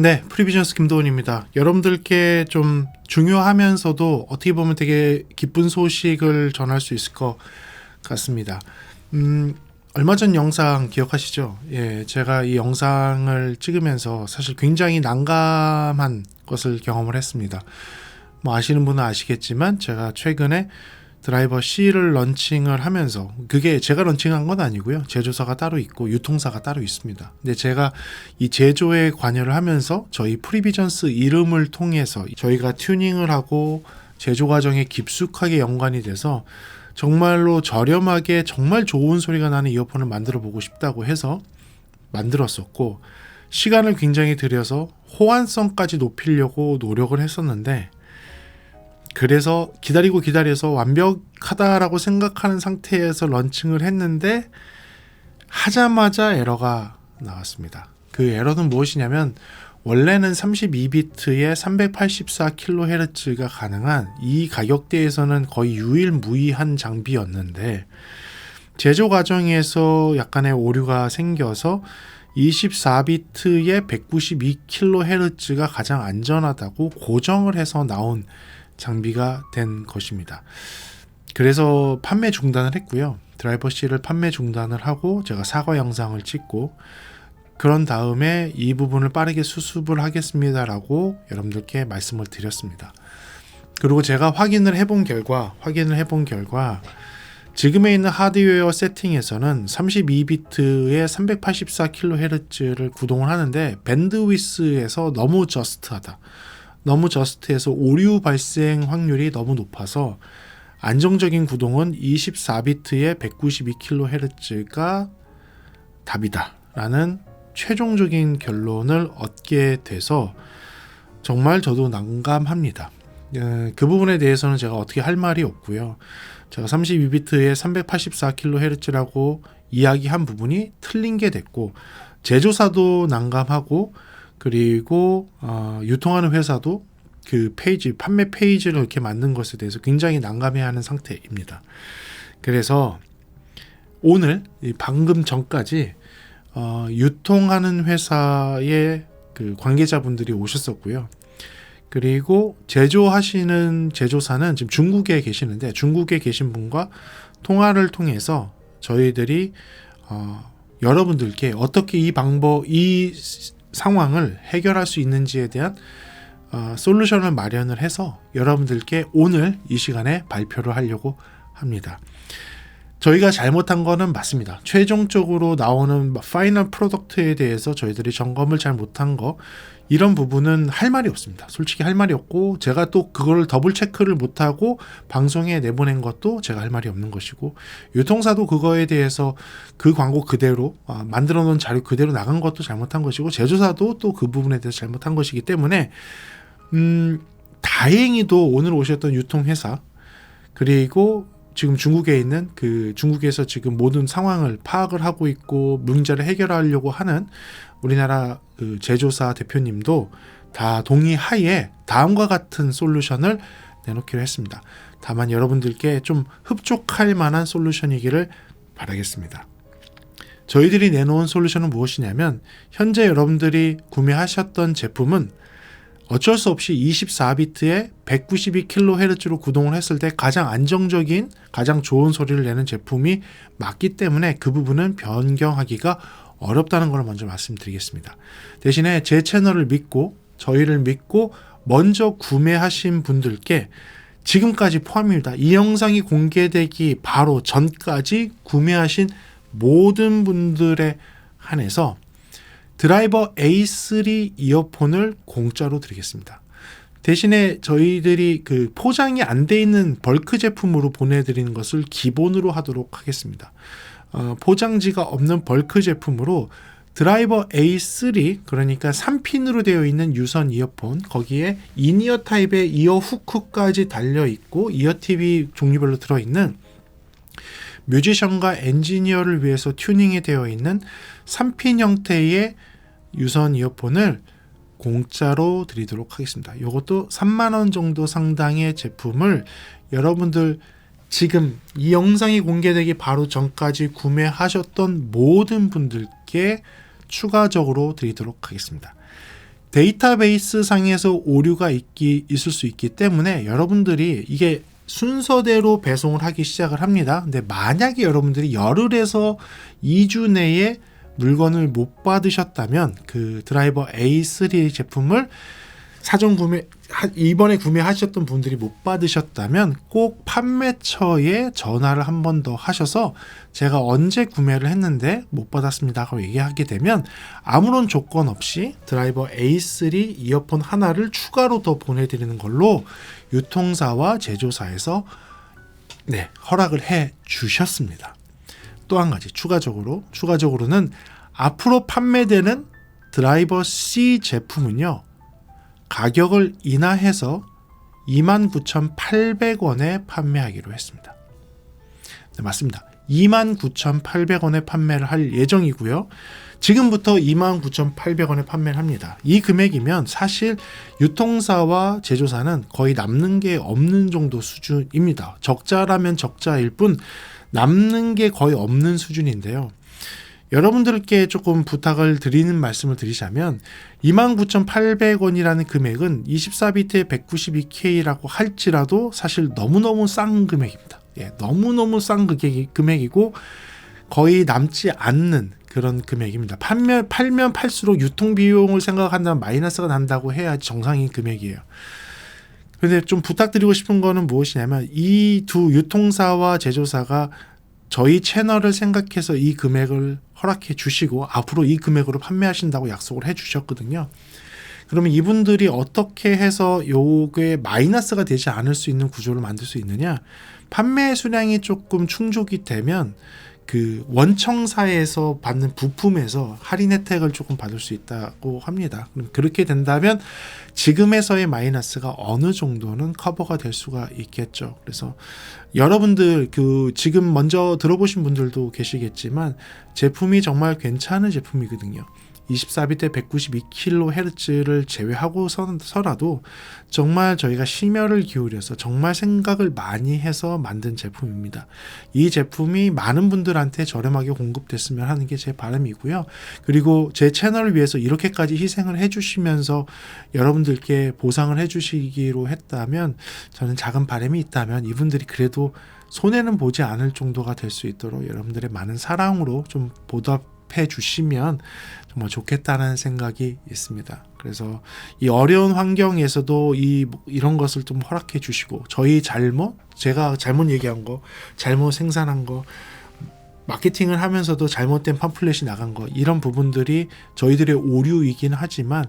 네, 프리비전스 김도훈입니다. 여러분들께 좀 중요하면서도 어떻게 보면 되게 기쁜 소식을 전할 수 있을 것 같습니다. 음, 얼마 전 영상 기억하시죠? 예, 제가 이 영상을 찍으면서 사실 굉장히 난감한 것을 경험을 했습니다. 뭐 아시는 분은 아시겠지만 제가 최근에 드라이버 C를 런칭을 하면서 그게 제가 런칭한 건 아니고요. 제조사가 따로 있고 유통사가 따로 있습니다. 근데 제가 이 제조에 관여를 하면서 저희 프리비전스 이름을 통해서 저희가 튜닝을 하고 제조 과정에 깊숙하게 연관이 돼서 정말로 저렴하게 정말 좋은 소리가 나는 이어폰을 만들어 보고 싶다고 해서 만들었었고 시간을 굉장히 들여서 호환성까지 높이려고 노력을 했었는데 그래서 기다리고 기다려서 완벽하다라고 생각하는 상태에서 런칭을 했는데 하자마자 에러가 나왔습니다. 그 에러는 무엇이냐면 원래는 32비트에 384kHz가 가능한 이 가격대에서는 거의 유일무이한 장비였는데 제조 과정에서 약간의 오류가 생겨서 24비트에 192kHz가 가장 안전하다고 고정을 해서 나온 장비가 된 것입니다. 그래서 판매 중단을 했고요. 드라이버 C를 판매 중단을 하고 제가 사과 영상을 찍고 그런 다음에 이 부분을 빠르게 수습을 하겠습니다라고 여러분들께 말씀을 드렸습니다. 그리고 제가 확인을 해본 결과, 확인을 해본 결과, 지금에 있는 하드웨어 세팅에서는 32비트에 384kHz를 구동을 하는데 밴드위스에서 너무 저스트하다. 너무 저스트해서 오류 발생 확률이 너무 높아서 안정적인 구동은 24비트에 192kHz가 답이다. 라는 최종적인 결론을 얻게 돼서 정말 저도 난감합니다. 그 부분에 대해서는 제가 어떻게 할 말이 없고요. 제가 32비트에 384kHz라고 이야기한 부분이 틀린 게 됐고 제조사도 난감하고 그리고 어, 유통하는 회사도 그 페이지 판매 페이지를 이렇게 만든 것에 대해서 굉장히 난감해하는 상태입니다. 그래서 오늘 방금 전까지 어, 유통하는 회사의 그 관계자분들이 오셨었고요. 그리고 제조하시는 제조사는 지금 중국에 계시는데 중국에 계신 분과 통화를 통해서 저희들이 어, 여러분들께 어떻게 이 방법 이 상황을 해결할 수 있는지에 대한 어, 솔루션을 마련을 해서 여러분들께 오늘 이 시간에 발표를 하려고 합니다. 저희가 잘못한 거는 맞습니다. 최종적으로 나오는 파이널 프로덕트에 대해서 저희들이 점검을 잘 못한 거 이런 부분은 할 말이 없습니다. 솔직히 할 말이 없고 제가 또 그걸 더블 체크를 못하고 방송에 내보낸 것도 제가 할 말이 없는 것이고 유통사도 그거에 대해서 그 광고 그대로 아, 만들어 놓은 자료 그대로 나간 것도 잘못한 것이고 제조사도 또 그 부분에 대해서 잘못한 것이기 때문에 음 다행히도 오늘 오셨던 유통회사 그리고 지금 중국에 있는 그 중국에서 지금 모든 상황을 파악을 하고 있고 문제를 해결하려고 하는 우리나라 그 제조사 대표님도 다 동의하에 다음과 같은 솔루션을 내놓기로 했습니다. 다만 여러분들께 좀 흡족할 만한 솔루션이기를 바라겠습니다. 저희들이 내놓은 솔루션은 무엇이냐면 현재 여러분들이 구매하셨던 제품은 어쩔 수 없이 24비트에 192kHz로 구동을 했을 때 가장 안정적인, 가장 좋은 소리를 내는 제품이 맞기 때문에 그 부분은 변경하기가 어렵다는 걸 먼저 말씀드리겠습니다. 대신에 제 채널을 믿고, 저희를 믿고 먼저 구매하신 분들께 지금까지 포함입니다. 이 영상이 공개되기 바로 전까지 구매하신 모든 분들에 한해서 드라이버 A3 이어폰을 공짜로 드리겠습니다. 대신에 저희들이 그 포장이 안 돼 있는 벌크 제품으로 보내드리는 것을 기본으로 하도록 하겠습니다. 어, 포장지가 없는 벌크 제품으로 드라이버 A3 그러니까 3핀으로 되어 있는 유선 이어폰 거기에 인이어 타입의 이어 후크까지 달려 있고 이어 팁이 종류별로 들어 있는 뮤지션과 엔지니어를 위해서 튜닝이 되어 있는 3핀 형태의 유선 이어폰을 공짜로 드리도록 하겠습니다. 이것도 3만 원 정도 상당의 제품을 여러분들 지금 이 영상이 공개되기 바로 전까지 구매하셨던 모든 분들께 추가적으로 드리도록 하겠습니다. 데이터베이스 상에서 오류가 있기 있을 수 있기 때문에 여러분들이 이게 순서대로 배송을 하기 시작을 합니다. 근데 만약에 여러분들이 열흘에서 2주 내에 물건을 못 받으셨다면 그 드라이버 A3 제품을 사전 구매 하- 이번에 구매하셨던 분들이 못 받으셨다면 꼭 판매처에 전화를 한 번 더 하셔서 제가 언제 구매를 했는데 못 받았습니다라고 얘기하게 되면 아무런 조건 없이 드라이버 A3 이어폰 하나를 추가로 더 보내드리는 걸로 유통사와 제조사에서 네 허락을 해 주셨습니다. 또 한 가지 추가적으로 추가적으로는 앞으로 판매되는 드라이버 C 제품은요 가격을 인하해서 29,800원에 판매하기로 했습니다. 네, 맞습니다. 29,800원에 판매를 할 예정이고요. 지금부터 29,800원에 판매를 합니다. 이 금액이면 사실 유통사와 제조사는 거의 남는 게 없는 정도 수준입니다. 적자라면 적자일 뿐 남는 게 거의 없는 수준인데요. 여러분들께 조금 부탁을 드리는 말씀을 드리자면 29,800원이라는 금액은 24비트에 192K라고 할지라도 사실 너무너무 싼 금액입니다. 예, 너무너무 싼 금액이, 금액이고 거의 남지 않는 그런 금액입니다. 판매, 팔면 팔수록 유통 비용을 생각한다면 마이너스가 난다고 해야지 정상인 금액이에요. 근데 좀 부탁드리고 싶은 거는 무엇이냐면 이 두 유통사와 제조사가 저희 채널을 생각해서 이 금액을 허락해 주시고 앞으로 이 금액으로 판매하신다고 약속을 해 주셨거든요. 그러면 이분들이 어떻게 해서 요게 마이너스가 되지 않을 수 있는 구조를 만들 수 있느냐? 판매 수량이 조금 충족이 되면 그 원청사에서 받는 부품에서 할인 혜택을 조금 받을 수 있다고 합니다. 그럼 그렇게 된다면 지금에서의 마이너스가 어느 정도는 커버가 될 수가 있겠죠. 그래서 여러분들 그 지금 먼저 들어보신 분들도 계시겠지만 제품이 정말 괜찮은 제품이거든요. 24비트 192kHz를 제외하고서라도 정말 저희가 심혈을 기울여서 정말 생각을 많이 해서 만든 제품입니다. 이 제품이 많은 분들한테 저렴하게 공급됐으면 하는 게 제 바람이고요. 그리고 제 채널을 위해서 이렇게까지 희생을 해주시면서 여러분들께 보상을 해주시기로 했다면 저는 작은 바람이 있다면 이분들이 그래도 손해는 보지 않을 정도가 될 수 있도록 여러분들의 많은 사랑으로 좀 보답 해 주시면 정말 좋겠다는 생각이 있습니다. 그래서 이 어려운 환경에서도 이 이런 것을 좀 허락해 주시고 저희 잘못 제가 잘못 얘기한 거 잘못 생산한 거 마케팅을 하면서도 잘못된 팜플렛이 나간 거 이런 부분들이 저희들의 오류이긴 하지만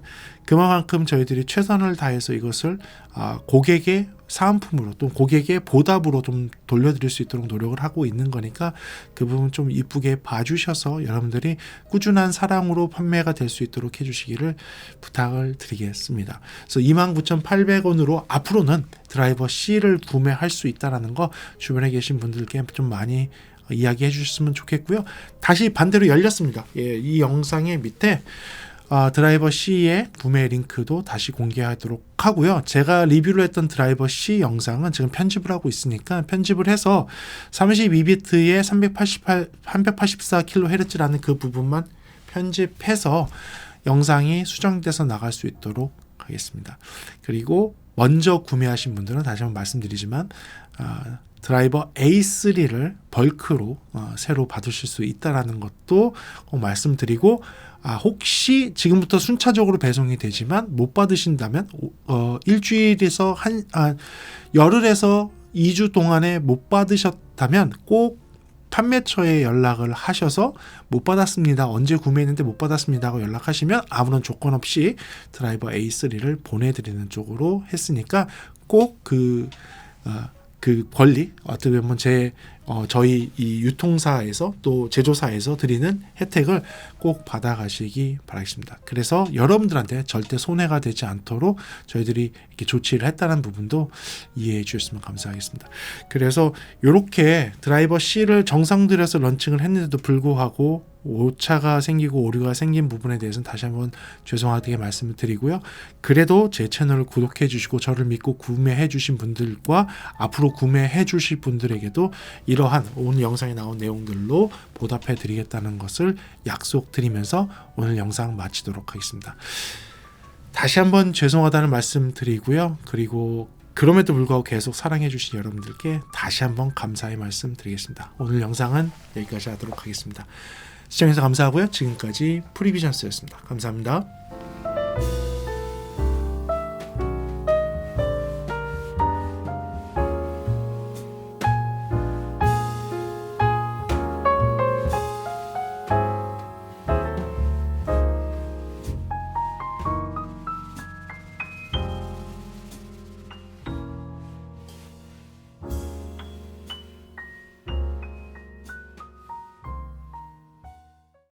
그만큼 저희들이 최선을 다해서 이것을 아, 고객의 사은품으로 또 고객의 보답으로 좀 돌려드릴 수 있도록 노력을 하고 있는 거니까 그 부분 좀 이쁘게 봐주셔서 여러분들이 꾸준한 사랑으로 판매가 될 수 있도록 해주시기를 부탁을 드리겠습니다. 그래서 29,800원으로 앞으로는 드라이버 C를 구매할 수 있다라는 거 주변에 계신 분들께 좀 많이 이야기해 주셨으면 좋겠고요. 다시 반대로 열렸습니다. 예, 이 영상의 밑에 아, 드라이버 C의 구매 링크도 다시 공개하도록 하고요. 제가 리뷰를 했던 드라이버 C 영상은 지금 편집을 하고 있으니까 편집을 해서 32비트에 388, 384kHz라는 그 부분만 편집해서 영상이 수정돼서 나갈 수 있도록 하겠습니다. 그리고 먼저 구매하신 분들은 다시 한번 말씀드리지만 아, 드라이버 A3를 벌크로 어, 새로 받으실 수 있다라는 것도 꼭 말씀드리고 아, 혹시 지금부터 순차적으로 배송이 되지만 못 받으신다면 어, 일주일에서 한 아, 열흘에서 2주 동안에 못 받으셨다면 꼭 판매처에 연락을 하셔서 못 받았습니다. 언제 구매했는데 못 받았습니다. 하고 연락하시면 아무런 조건 없이 드라이버 A3를 보내드리는 쪽으로 했으니까 꼭그 어, 그 권리 어떻게 보면 제 어, 저희 이 유통사에서 또 제조사에서 드리는 혜택을 꼭 받아가시기 바라겠습니다. 그래서 여러분들한테 절대 손해가 되지 않도록 저희들이 이렇게 조치를 했다는 부분도 이해해 주셨으면 감사하겠습니다. 그래서 이렇게 드라이버 C를 정상 들여서 런칭을 했는데도 불구하고 오차가 생기고 오류가 생긴 부분에 대해서는 다시 한번 죄송하게 말씀을 드리고요. 그래도 제 채널을 구독해 주시고 저를 믿고 구매해 주신 분들과 앞으로 구매해 주실 분들에게도 이러한 오늘 영상에 나온 내용들로 보답해 드리겠다는 것을 약속드리면서 오늘 영상 마치도록 하겠습니다. 다시 한번 죄송하다는 말씀 드리고요. 그리고 그럼에도 불구하고 계속 사랑해주신 여러분들께 다시 한번 감사의 말씀 드리겠습니다. 오늘 영상은 여기까지 하도록 하겠습니다. 시청해주셔서 감사하고요. 지금까지 프리비전스였습니다. 감사합니다.